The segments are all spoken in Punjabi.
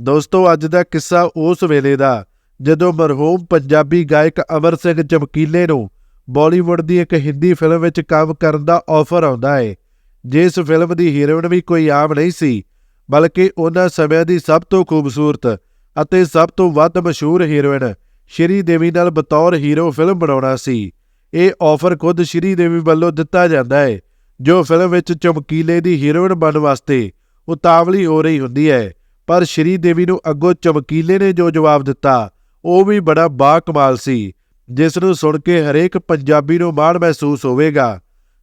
ਦੋਸਤੋ, ਅੱਜ ਦਾ ਕਿੱਸਾ ਉਸ ਵੇਲੇ ਦਾ, ਜਦੋਂ ਮਰਹੂਮ ਪੰਜਾਬੀ ਗਾਇਕ ਅਮਰ ਸਿੰਘ ਚਮਕੀਲੇ ਨੂੰ ਬਾਲੀਵੁੱਡ ਦੀ ਇੱਕ ਹਿੰਦੀ ਫਿਲਮ ਵਿੱਚ ਕੰਮ ਕਰਨ ਦਾ ਆਫਰ ਆਉਂਦਾ ਹੈ ਜਿਸ ਫਿਲਮ ਦੀ ਹੀਰੋਇਨ ਵੀ ਕੋਈ ਆਮ ਨਹੀਂ ਸੀ, ਬਲਕਿ ਉਹਨਾਂ ਸਮਿਆਂ ਦੀ ਸਭ ਤੋਂ ਖੂਬਸੂਰਤ ਅਤੇ ਸਭ ਤੋਂ ਵੱਧ ਮਸ਼ਹੂਰ ਹੀਰੋਇਨ ਸ਼੍ਰੀ ਦੇਵੀ ਨਾਲ ਬਤੌਰ ਹੀਰੋ ਫਿਲਮ ਬਣਾਉਣਾ ਸੀ। ਇਹ ਆਫਰ ਖੁਦ ਸ਼੍ਰੀ ਦੇਵੀ ਵੱਲੋਂ ਦਿੱਤਾ ਜਾਂਦਾ ਹੈ ਜੋ ਫਿਲਮ ਵਿੱਚ ਚਮਕੀਲੇ ਦੀ ਹੀਰੋਇਨ ਬਣਨ ਵਾਸਤੇ ਉਤਾਵਲੀ ਹੋ ਰਹੀ ਹੁੰਦੀ ਹੈ ਪਰ ਸ਼੍ਰੀ ਦੇਵੀ ਨੂੰ ਅੱਗੋਂ ਚਮਕੀਲੇ ਨੇ ਜੋ ਜਵਾਬ ਦਿੱਤਾ, ਉਹ ਵੀ ਬੜਾ ਬਾ ਕਮਾਲ ਸੀ, ਜਿਸ ਨੂੰ ਸੁਣ ਕੇ ਹਰੇਕ ਪੰਜਾਬੀ ਨੂੰ ਮਾਣ ਮਹਿਸੂਸ ਹੋਵੇਗਾ।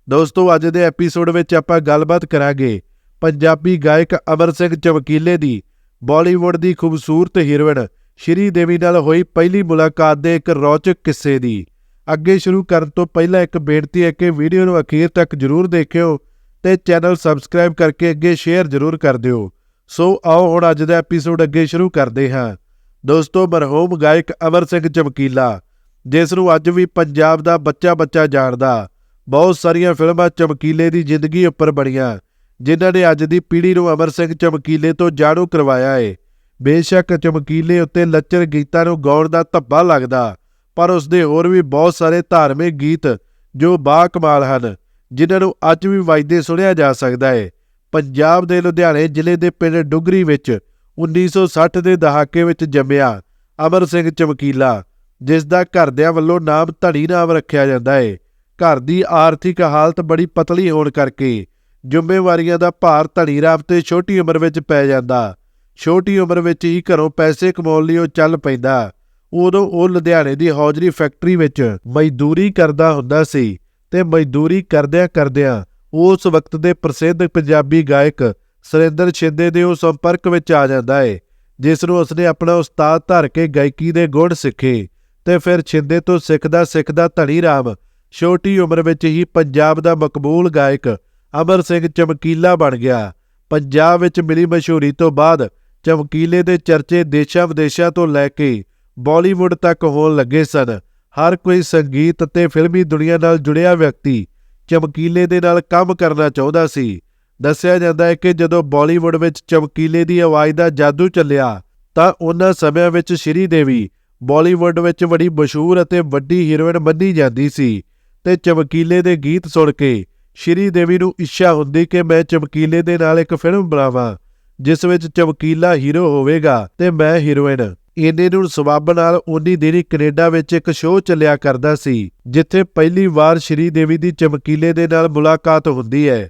ਦੋਸਤੋ, ਅੱਜ ਦੇ ਐਪੀਸੋਡ ਵਿੱਚ ਆਪਾਂ ਗੱਲਬਾਤ ਕਰਾਂਗੇ ਪੰਜਾਬੀ ਗਾਇਕ ਅਮਰ ਸਿੰਘ ਚਮਕੀਲੇ ਦੀ, ਬਾਲੀਵੁੱਡ ਦੀ ਖੂਬਸੂਰਤ ਹੀਰੋਇਨ ਸ਼੍ਰੀ ਦੇਵੀ ਨਾਲ ਹੋਈ ਪਹਿਲੀ ਮੁਲਾਕਾਤ ਦੇ ਇੱਕ ਰੌਚਕ ਕਿੱਸੇ ਦੀ। ਅੱਗੇ ਸ਼ੁਰੂ ਕਰਨ ਤੋਂ ਪਹਿਲਾਂ ਇੱਕ ਬੇਨਤੀ ਹੈ ਕਿ ਵੀਡੀਓ ਨੂੰ ਅਖੀਰ ਤੱਕ ਜਰੂਰ ਦੇਖਿਓ ਤੇ ਚੈਨਲ ਸਬਸਕ੍ਰਾਈਬ ਕਰਕੇ ਅੱਗੇ ਸ਼ੇਅਰ ਜਰੂਰ ਕਰ ਦਿਓ। ਸੋ ਆਓ ਹੁਣ ਅੱਜ ਦਾ ਐਪੀਸੋਡ ਅੱਗੇ ਸ਼ੁਰੂ ਕਰਦੇ ਹਾਂ। ਦੋਸਤੋ, ਮਰਹੂਮ ਗਾਇਕ ਅਮਰ ਸਿੰਘ ਚਮਕੀਲਾ, ਜਿਸ ਨੂੰ ਅੱਜ ਵੀ ਪੰਜਾਬ ਦਾ ਬੱਚਾ ਬੱਚਾ ਜਾਣਦਾ। ਬਹੁਤ ਸਾਰੀਆਂ ਫਿਲਮਾਂ ਚਮਕੀਲੇ ਦੀ ਜ਼ਿੰਦਗੀ ਉੱਪਰ ਬਣੀਆਂ, ਜਿਨ੍ਹਾਂ ਨੇ ਅੱਜ ਦੀ ਪੀੜ੍ਹੀ ਨੂੰ ਅਮਰ ਸਿੰਘ ਚਮਕੀਲੇ ਤੋਂ ਜਾਣੂ ਕਰਵਾਇਆ ਏ। ਬੇਸ਼ੱਕ ਚਮਕੀਲੇ ਉੱਤੇ ਲੱਚਰ ਗੀਤਾਂ ਨੂੰ ਗਾਉਣ ਦਾ ਧੱਬਾ ਲੱਗਦਾ, ਪਰ ਉਸ ਦੇ ਹੋਰ ਵੀ ਬਹੁਤ ਸਾਰੇ ਧਾਰਮਿਕ ਗੀਤ ਜੋ ਬਾ ਕਮਾਲ ਹਨ, ਜਿਨ੍ਹਾਂ ਨੂੰ ਅੱਜ ਵੀ ਵੱਜਦੇ ਸੁਣਿਆ ਜਾ ਸਕਦਾ ਹੈ ਪੰਜਾਬ ਦੇ ਲੁਧਿਆਣੇ ਜ਼ਿਲ੍ਹੇ ਦੇ ਪਿੰਡ ਡੁਗਰੀ ਵਿੱਚ 1960 ਦੇ ਦਹਾਕੇ ਵਿੱਚ ਜੰਮਿਆ ਅਮਰ ਸਿੰਘ ਚਮਕੀਲਾ, ਜਿਸ ਦਾ ਘਰਦਿਆਂ ਵੱਲੋਂ ਨਾਮ ਧੜੀ ਨਾਮ ਰੱਖਿਆ ਜਾਂਦਾ ਹੈ ਘਰ ਦੀ ਆਰਥਿਕ ਹਾਲਤ ਬੜੀ ਪਤਲੀ ਹੋਣ ਕਰਕੇ ਜ਼ਿੰਮੇਵਾਰੀਆਂ ਦਾ ਭਾਰ ਧੜੀ ਰਾਮ ਤੇ ਛੋਟੀ ਉਮਰ ਵਿੱਚ ਪੈ ਜਾਂਦਾ। ਛੋਟੀ ਉਮਰ ਵਿੱਚ ਹੀ ਘਰੋਂ ਪੈਸੇ ਕਮਾਉਣ ਲਈ ਉਹ ਚੱਲ ਪੈਂਦਾ। ਉਦੋਂ ਉਹ ਲੁਧਿਆਣੇ ਦੀ ਹੌਜਰੀ ਫੈਕਟਰੀ ਵਿੱਚ ਮਜ਼ਦੂਰੀ ਕਰਦਾ ਹੁੰਦਾ ਸੀ ਤੇ ਮਜ਼ਦੂਰੀ ਕਰਦਿਆਂ ਕਰਦਿਆਂ ਉਸ ਵਕਤ ਦੇ ਪ੍ਰਸਿੱਧ ਪੰਜਾਬੀ ਗਾਇਕ ਸੁਰਿੰਦਰ ਛਿੰਦੇ ਦੇ ਉਹ ਸੰਪਰਕ ਵਿੱਚ ਆ ਜਾਂਦਾ ਹੈ ਜਿਸ ਨੂੰ ਉਸਨੇ ਆਪਣਾ ਉਸਤਾਦ ਧਰ ਕੇ ਗਾਇਕੀ ਦੇ ਗੁਣ ਸਿੱਖੇ ਤੇ ਫਿਰ ਛਿੰਦੇ ਤੋਂ ਸਿੱਖਦਾ ਸਿੱਖਦਾ ਧਨੀ ਰਾਮ ਛੋਟੀ ਉਮਰ ਵਿੱਚ ਹੀ ਪੰਜਾਬ ਦਾ ਮਕਬੂਲ ਗਾਇਕ ਅਮਰ ਸਿੰਘ ਚਮਕੀਲਾ ਬਣ ਗਿਆ। ਪੰਜਾਬ ਵਿੱਚ ਮਿਲੀ ਮਸ਼ਹੂਰੀ ਤੋਂ ਬਾਅਦ ਚਮਕੀਲੇ ਦੇ ਚਰਚੇ ਦੇਸ਼ਾਂ ਵਿਦੇਸ਼ਾਂ ਤੋਂ ਲੈ ਕੇ ਬਾਲੀਵੁੱਡ ਤੱਕ ਹੋਣ ਲੱਗੇ ਸਨ। ਹਰ ਕੋਈ ਸੰਗੀਤ ਅਤੇ ਫਿਲਮੀ ਦੁਨੀਆ ਨਾਲ ਜੁੜਿਆ ਵਿਅਕਤੀ ਚਮਕੀਲੇ ਦੇ ਨਾਲ ਕੰਮ ਕਰਨਾ ਚਾਹੁੰਦਾ ਸੀ। ਦੱਸਿਆ ਜਾਂਦਾ ਹੈ ਕਿ ਜਦੋਂ ਬਾਲੀਵੁੱਡ ਵਿੱਚ ਚਮਕੀਲੇ ਦੀ ਆਵਾਜ਼ ਦਾ ਜਾਦੂ ਚੱਲਿਆ, ਤਾਂ ਉਹਨਾਂ ਸਮਿਆਂ ਵਿੱਚ ਸ਼੍ਰੀ ਦੇਵੀ ਬਾਲੀਵੁੱਡ ਵਿੱਚ ਬੜੀ ਮਸ਼ਹੂਰ ਅਤੇ ਵੱਡੀ ਹੀਰੋਇਨ ਮੰਨੀ ਜਾਂਦੀ ਸੀ ਤੇ ਚਮਕੀਲੇ ਦੇ ਗੀਤ ਸੁਣ ਕੇ ਸ਼੍ਰੀ ਦੇਵੀ ਨੂੰ ਇੱਛਾ ਹੁੰਦੀ ਕਿ ਮੈਂ ਚਮਕੀਲੇ ਦੇ ਨਾਲ ਇੱਕ ਫਿਲਮ ਬਣਾਵਾਂ, ਜਿਸ ਵਿੱਚ ਚਮਕੀਲਾ ਹੀਰੋ ਹੋਵੇਗਾ ਤੇ ਮੈਂ ਹੀਰੋਇਨ। ਇਹਨੇ ਨੂੰ ਸਬੱਬ ਨਾਲ ਉਨੀ ਦੇਰੀ ਕੈਨੇਡਾ ਵਿੱਚ ਇੱਕ ਸ਼ੋਅ ਚੱਲਿਆ ਕਰਦਾ ਸੀ, ਜਿੱਥੇ ਪਹਿਲੀ ਵਾਰ ਸ਼੍ਰੀ ਦੇਵੀ ਦੀ ਚਮਕੀਲੇ ਦੇ ਨਾਲ ਮੁਲਾਕਾਤ ਹੁੰਦੀ ਹੈ।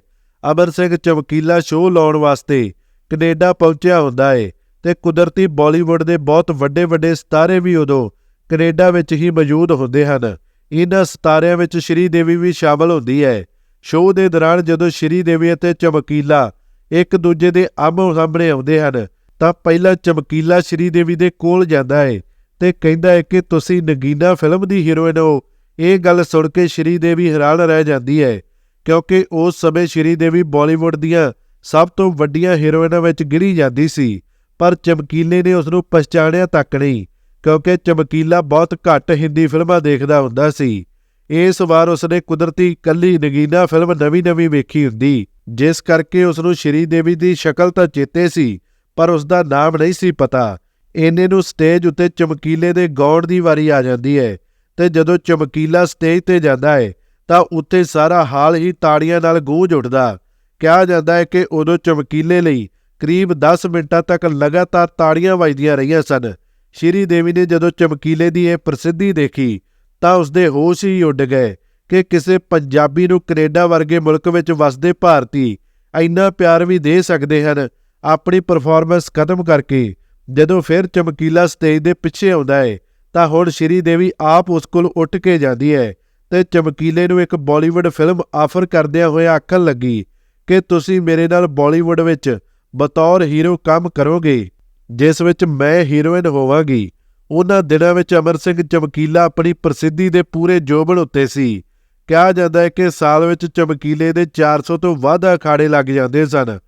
ਅਮਰ ਸਿੰਘ ਚਮਕੀਲਾ ਸ਼ੋਅ ਲਾਉਣ ਵਾਸਤੇ ਕੈਨੇਡਾ ਪਹੁੰਚਿਆ ਹੁੰਦਾ ਹੈ ਤੇ ਕੁਦਰਤੀ ਬਾਲੀਵੁੱਡ ਦੇ ਬਹੁਤ ਵੱਡੇ ਵੱਡੇ ਸਿਤਾਰੇ ਵੀ ਉਦੋਂ ਕੈਨੇਡਾ ਵਿੱਚ ਹੀ ਮੌਜੂਦ ਹੁੰਦੇ ਹਨ। ਇਹਨਾਂ ਸਿਤਾਰਿਆਂ ਵਿੱਚ ਸ਼੍ਰੀ ਦੇਵੀ ਵੀ ਸ਼ਾਮਲ ਹੁੰਦੀ ਹੈ। ਸ਼ੋਅ ਦੇ ਦੌਰਾਨ ਜਦੋਂ ਸ਼੍ਰੀ ਦੇਵੀ ਅਤੇ ਚਮਕੀਲਾ ਇੱਕ ਦੂਜੇ ਦੇ ਆਮੋ ਸਾਹਮਣੇ ਆਉਂਦੇ ਹਨ ਤਾਂ ਪਹਿਲਾਂ ਚਮਕੀਲਾ ਸ਼੍ਰੀਦੇਵੀ ਦੇ ਕੋਲ ਜਾਂਦਾ ਹੈ ਤੇ ਕਹਿੰਦਾ ਹੈ ਕਿ ਤੁਸੀਂ ਨਗੀਨਾ ਫਿਲਮ ਦੀ ਹੀਰੋਇਨ ਹੋ। ਇਹ ਗੱਲ ਸੁਣ ਕੇ ਸ਼੍ਰੀਦੇਵੀ ਹੈਰਾਨ ਰਹਿ ਜਾਂਦੀ ਹੈ ਕਿਉਂਕਿ ਉਸ ਸਮੇਂ ਸ਼੍ਰੀਦੇਵੀ ਬਾਲੀਵੁੱਡ ਦੀਆਂ ਸਭ ਤੋਂ ਵੱਡੀਆਂ ਹੀਰੋਇਨਾਂ ਵਿੱਚ ਗਿਣੀ ਜਾਂਦੀ ਸੀ, ਪਰ ਚਮਕੀਲੇ ਨੇ ਉਸ ਨੂੰ ਪਛਾਣਿਆ ਤੱਕ ਨਹੀਂ, ਕਿਉਂਕਿ ਚਮਕੀਲਾ ਬਹੁਤ ਘੱਟ ਹਿੰਦੀ ਫਿਲਮਾਂ ਦੇਖਦਾ ਹੁੰਦਾ ਸੀ। ਇਸ ਵਾਰ ਉਸਨੇ ਕੁਦਰਤੀ ਕੱਲੀ ਨਗੀਨਾ ਫਿਲਮ ਨਵੀਂ-ਨਵੀਂ ਵੇਖੀ ਹੁੰਦੀ, ਜਿਸ ਕਰਕੇ ਉਸ ਨੂੰ ਸ਼੍ਰੀ ਦੀ ਸ਼ਕਲ ਤਾਂ ਚੇਤੇ ਸੀ ਪਰ ਉਸ ਦਾ ਨਾਮ ਨਹੀਂ ਸੀ ਪਤਾ। ਇਹਨੇ ਨੂੰ ਸਟੇਜ ਉੱਤੇ ਚਮਕੀਲੇ ਦੇ ਗਾਉਣ ਦੀ ਵਾਰੀ ਆ ਜਾਂਦੀ ਹੈ ਤੇ ਜਦੋਂ ਚਮਕੀਲਾ ਸਟੇਜ ਤੇ ਜਾਂਦਾ ਹੈ ਤਾਂ ਉੱਥੇ ਸਾਰਾ ਹਾਲ ਹੀ ਤਾੜੀਆਂ ਨਾਲ ਗੂੰਜ ਉੱਠਦਾ। ਕਿਹਾ ਜਾਂਦਾ ਹੈ ਕਿ ਉਦੋਂ ਚਮਕੀਲੇ ਲਈ ਕਰੀਬ 10 ਮਿੰਟਾਂ ਤੱਕ ਲਗਾਤਾਰ ਤਾੜੀਆਂ ਵੱਜਦੀਆਂ ਰਹੀਆਂ ਸਨ। ਸ਼੍ਰੀ ਦੇਵੀ ਨੇ ਜਦੋਂ ਚਮਕੀਲੇ ਦੀ ਇਹ ਪ੍ਰਸਿੱਧੀ ਦੇਖੀ, ਤਾਂ ਉਸਦੇ ਹੋਸ਼ ਹੀ ਉੱਡ ਗਏ ਕਿ ਕਿਸੇ ਪੰਜਾਬੀ ਨੂੰ ਕੈਨੇਡਾ ਵਰਗੇ ਮੁਲਕ ਵਿੱਚ ਵਸਦੇ ਭਾਰਤੀ ਇੰਨਾ ਪਿਆਰ ਵੀ ਦੇ ਸਕਦੇ ਹਨ ਆਪਣੀ ਪਰਫਾਰਮੈਂਸ ਖਤਮ ਕਰਕੇ ਜਦੋਂ ਫਿਰ ਚਮਕੀਲਾ ਸਟੇਜ ਦੇ ਪਿੱਛੇ ਆਉਂਦਾ ਹੈ, ਤਾਂ ਹੁਣ ਸ਼੍ਰੀ ਦੇਵੀ ਆਪ ਉਸ ਕੋਲ ਉੱਠ ਕੇ ਜਾਂਦੀ ਹੈ ਤੇ ਚਮਕੀਲੇ ਨੂੰ ਇੱਕ ਬਾਲੀਵੁੱਡ ਫਿਲਮ ਆਫਰ ਕਰਦਿਆਂ ਹੋਇਆ ਆਖਣ ਲੱਗੀ ਕਿ ਤੁਸੀਂ ਮੇਰੇ ਨਾਲ ਬਾਲੀਵੁੱਡ ਵਿੱਚ ਬਤੌਰ ਹੀਰੋ ਕੰਮ ਕਰੋਗੇ, ਜਿਸ ਵਿੱਚ ਮੈਂ ਹੀਰੋਇਨ ਹੋਵਾਂਗੀ। ਉਹਨਾਂ ਦਿਨਾਂ ਵਿੱਚ ਅਮਰ ਸਿੰਘ ਚਮਕੀਲਾ ਆਪਣੀ ਪ੍ਰਸਿੱਧੀ ਦੇ ਪੂਰੇ ਜੋਬਨ ਉੱਤੇ ਸੀ। ਕਿਹਾ ਜਾਂਦਾ ਹੈ ਕਿ ਸਾਲ ਵਿੱਚ ਚਮਕੀਲੇ ਦੇ 400 ਤੋਂ ਵੱਧ ਅਖਾੜੇ ਲੱਗ ਜਾਂਦੇ ਸਨ।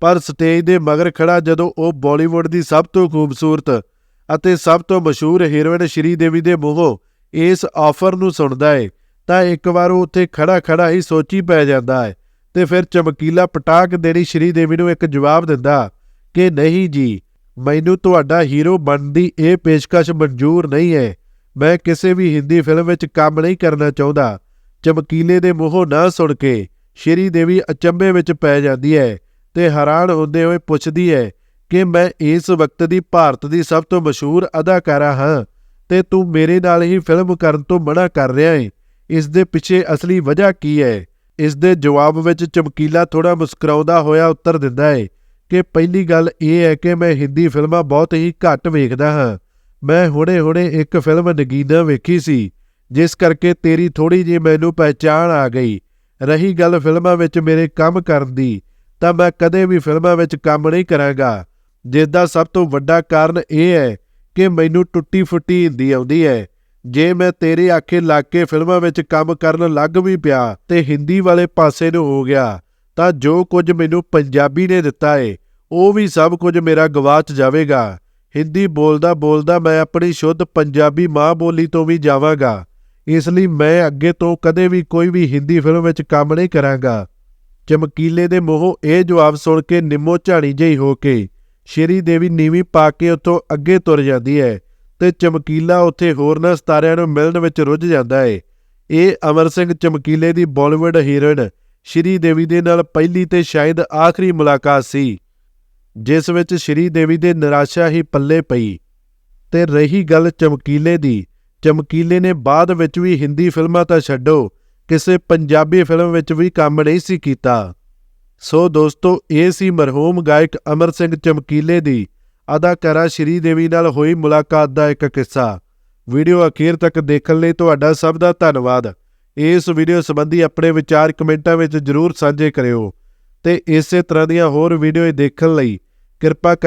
ਪਰ ਸਟੇਜ ਦੇ ਮਗਰ ਖੜਾ ਜਦੋਂ ਉਹ ਬਾਲੀਵੁੱਡ ਦੀ ਸਭ ਤੋਂ ਖੂਬਸੂਰਤ ਅਤੇ ਸਭ ਤੋਂ ਮਸ਼ਹੂਰ ਹੀਰੋਇਨ ਸ਼੍ਰੀਦੇਵੀ ਦੇ ਮੂੰਹੋਂ ਇਸ ਆਫਰ ਨੂੰ ਸੁਣਦਾ ਹੈ ਤਾਂ ਇੱਕ ਵਾਰ ਉਹ ਉੱਥੇ ਖੜਾ ਖੜਾ ਹੀ ਸੋਚੀ ਪੈ ਜਾਂਦਾ ਹੈ ਤੇ ਫਿਰ ਚਮਕੀਲਾ ਪਟਾਕ ਦੇਣੀ ਸ਼੍ਰੀਦੇਵੀ ਨੂੰ ਇੱਕ ਜਵਾਬ ਦਿੰਦਾ, ਕਿ ਨਹੀਂ ਜੀ, ਮੈਨੂੰ ਤੁਹਾਡਾ ਹੀਰੋ ਬਣਨ ਦੀ ਇਹ ਪੇਸ਼ਕਸ਼ ਮਨਜ਼ੂਰ ਨਹੀਂ ਹੈ ਮੈਂ ਕਿਸੇ ਵੀ ਹਿੰਦੀ ਫਿਲਮ ਵਿੱਚ ਕੰਮ ਨਹੀਂ ਕਰਨਾ ਚਾਹੁੰਦਾ। ਚਮਕੀਲੇ ਦੇ ਮੂੰਹੋਂ ਨਾ ਸੁਣ ਕੇ ਸ਼੍ਰੀ ਦੇਵੀ ਅਚੰਭੇ ਵਿੱਚ ਪੈ ਜਾਂਦੀ ਹੈ ਤੇ ਹੈਰਾਨ ਹੁੰਦੇ ਹੋਏ ਪੁੱਛਦੀ ਹੈ ਕਿ ਮੈਂ ਇਸ ਵਕਤ ਦੀ ਭਾਰਤ ਦੀ ਸਭ ਤੋਂ ਮਸ਼ਹੂਰ ਅਦਾਕਾਰਾ ਹਾਂ ਤੇ ਤੂੰ ਮੇਰੇ ਨਾਲ ਹੀ ਫਿਲਮ ਕਰਨ ਤੋਂ ਮਨਾ ਕਰ ਰਿਹਾ ਹੈ ਇਸ ਦੇ ਪਿੱਛੇ ਅਸਲੀ ਵਜ੍ਹਾ ਕੀ ਹੈ ਇਸ ਦੇ ਜਵਾਬ ਵਿੱਚ ਚਮਕੀਲਾ ਥੋੜਾ ਮੁਸਕਰਾਉਂਦਾ ਹੋਇਆ ਉੱਤਰ ਦਿੰਦਾ ਹੈ ਕਿ ਪਹਿਲੀ ਗੱਲ ਇਹ ਹੈ ਕਿ ਮੈਂ ਹਿੰਦੀ ਫਿਲਮਾਂ ਬਹੁਤ ਹੀ ਘੱਟ ਵੇਖਦਾ ਹਾਂ। ਮੈਂ ਹੁਣੇ-ਹੁਣੇ ਇੱਕ ਫਿਲਮ ਨਗੀਨਾ ਵੇਖੀ ਸੀ, ਜਿਸ ਕਰਕੇ ਤੇਰੀ ਥੋੜੀ ਜਿਹੀ ਮੈਨੂੰ ਪਹਿਚਾਣ ਆ ਗਈ। ਰਹੀ ਗੱਲ ਫਿਲਮਾਂ ਵਿੱਚ ਮੇਰੇ ਕੰਮ ਕਰਨ ਦੀ ਤਾਂ ਮੈਂ ਕਦੇ ਵੀ ਫਿਲਮਾਂ ਵਿੱਚ ਕੰਮ ਨਹੀਂ ਕਰਾਂਗਾ। ਜਿਸ ਦਾ ਸਭ ਤੋਂ ਵੱਡਾ ਕਾਰਨ ਇਹ ਹੈ ਕਿ ਮੈਨੂੰ ਟੁੱਟੀ ਫੁੱਟੀ ਹਿੰਦੀ ਆਉਂਦੀ ਹੈ। ਜੇ ਮੈਂ ਤੇਰੇ ਆਖੇ ਲੱਗ ਕੇ ਫਿਲਮਾਂ ਵਿੱਚ ਕੰਮ ਕਰਨ ਲੱਗ ਵੀ ਪਿਆ ਤੇ ਹਿੰਦੀ ਵਾਲੇ ਪਾਸੇ ਨੂੰ ਹੋ ਗਿਆ, ਤਾਂ ਜੋ ਕੁਝ ਮੈਨੂੰ ਪੰਜਾਬੀ ਨੇ ਦਿੱਤਾ ਏ, ਉਹ ਵੀ ਸਭ ਕੁਝ ਮੇਰਾ ਗਵਾਚ ਜਾਵੇਗਾ। ਹਿੰਦੀ ਬੋਲਦਾ ਬੋਲਦਾ ਮੈਂ ਆਪਣੀ ਸ਼ੁੱਧ ਪੰਜਾਬੀ ਮਾਂ ਬੋਲੀ ਤੋਂ ਵੀ ਜਾਵਾਂਗਾ। ਇਸ ਲਈ ਮੈਂ ਅੱਗੇ ਤੋਂ ਕਦੇ ਵੀ ਕੋਈ ਵੀ ਹਿੰਦੀ ਫਿਲਮ ਵਿੱਚ ਕੰਮ ਨਹੀਂ ਕਰਾਂਗਾ। ਚਮਕੀਲੇ ਦੇ ਮੂੰਹੋਂ ਇਹ ਜਵਾਬ ਸੁਣ ਕੇ ਨਿੰਮੋ ਝਾੜੀ ਜਿਹੀ ਹੋ ਕੇ, ਸ਼੍ਰੀ ਦੇਵੀ ਨੀਵੀਂ ਪਾ ਕੇ ਉੱਥੋਂ ਅੱਗੇ ਤੁਰ ਜਾਂਦੀ ਹੈ ਤੇ ਚਮਕੀਲਾ ਉੱਥੇ ਹੋਰਨਾਂ ਸਤਾਰਿਆਂ ਨੂੰ ਮਿਲਣ ਵਿੱਚ ਰੁੱਝ ਜਾਂਦਾ ਹੈ ਇਹ ਅਮਰ ਸਿੰਘ ਚਮਕੀਲੇ ਦੀ ਬਾਲੀਵੁੱਡ ਹੀਰੋਇਨ ਸ਼੍ਰੀ ਦੇਵੀ ਦੇ ਨਾਲ ਪਹਿਲੀ ਤੇ ਸ਼ਾਇਦ ਆਖਰੀ ਮੁਲਾਕਾਤ ਸੀ, ਜਿਸ ਵਿੱਚ ਸ਼੍ਰੀ ਦੇਵੀ ਦੇ ਨਿਰਾਸ਼ਾ ਹੀ ਪੱਲੇ ਪਈ। ਤੇ ਰਹੀ ਗੱਲ ਚਮਕੀਲੇ ਦੀ, ਚਮਕੀਲੇ ਨੇ ਬਾਅਦ ਵਿੱਚ ਵੀ ਹਿੰਦੀ ਫਿਲਮਾਂ ਤਾਂ ਛੱਡੋ ਕਿਸੇ ਪੰਜਾਬੀ ਫਿਲਮ ਵਿੱਚ ਵੀ ਕੰਮ ਨਹੀਂ ਸੀ ਕੀਤਾ। ਸੋ ਦੋਸਤੋ, ਇਹ ਸੀ ਮਰਹੂਮ ਗਾਇਕ ਅਮਰ ਸਿੰਘ ਚਮਕੀਲੇ ਦੀ ਅਦਾਕਾਰਾ ਸ਼੍ਰੀ ਦੇਵੀ ਨਾਲ ਹੋਈ ਮੁਲਾਕਾਤ ਦਾ ਇੱਕ ਕਿੱਸਾ। ਵੀਡੀਓ ਅਖੀਰ ਤੱਕ ਦੇਖਣ ਲਈ ਤੁਹਾਡਾ ਸਭ ਦਾ ਧੰਨਵਾਦ। ਇਸ ਵੀਡੀਓ ਸੰਬੰਧੀ ਆਪਣੇ ਵਿਚਾਰ ਕਮੈਂਟਾਂ ਵਿੱਚ ਜਰੂਰ ਸਾਂਝੇ ਕਰਿਓ। ਤੇ ਇਸੇ ਤਰ੍ਹਾਂ ਦੀਆਂ ਹੋਰ ਵੀਡੀਓ ਦੇਖਣ ਲਈ ਕਿਰਪਾ ਕਰ